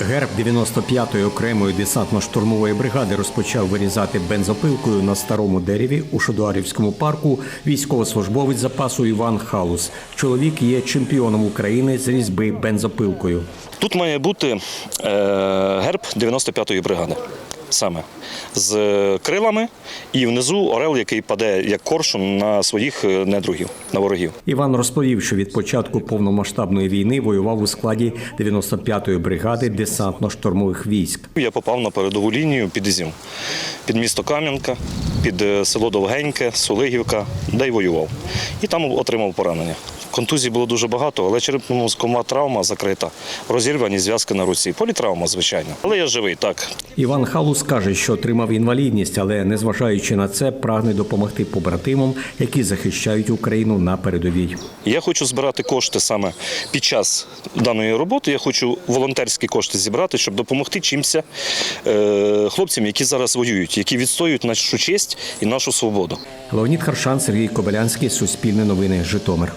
Герб 95-ї окремої десантно-штурмової бригади розпочав вирізати бензопилкою на старому дереві у Шодуарівському парку військовослужбовець запасу Іван Халус. Чоловік є чемпіоном України з різьби бензопилкою. Тут має бути е, герб 95-ї бригади. Саме з крилами і внизу орел, який паде як коршун на своїх е, недругів, на ворогів. Іван розповів, що від початку повномасштабної війни воював у складі 95-ї бригади десантно-штурмових військ. Я попав на передову лінію під Ізюм, під місто Кам'янка, під е, село Довгеньке, Сулигівка, де й воював. І там отримав поранення. Контузій було дуже багато, але черепно-мозкова травма закрита, розірвані зв'язки на руці. Політравма, звичайно. Але я живий, так. Іван Халус каже, що отримав інвалідність, але незважаючи на це, прагне допомогти побратимам, які захищають Україну на передовій. Я хочу збирати кошти саме під час даної роботи. Я хочу волонтерські кошти зібрати, щоб допомогти чимся е, хлопцям, які зараз воюють, які відстоюють нашу честь і нашу свободу. Леонід Харшан, Сергій Кобилянський, Суспільне новини, Житомир.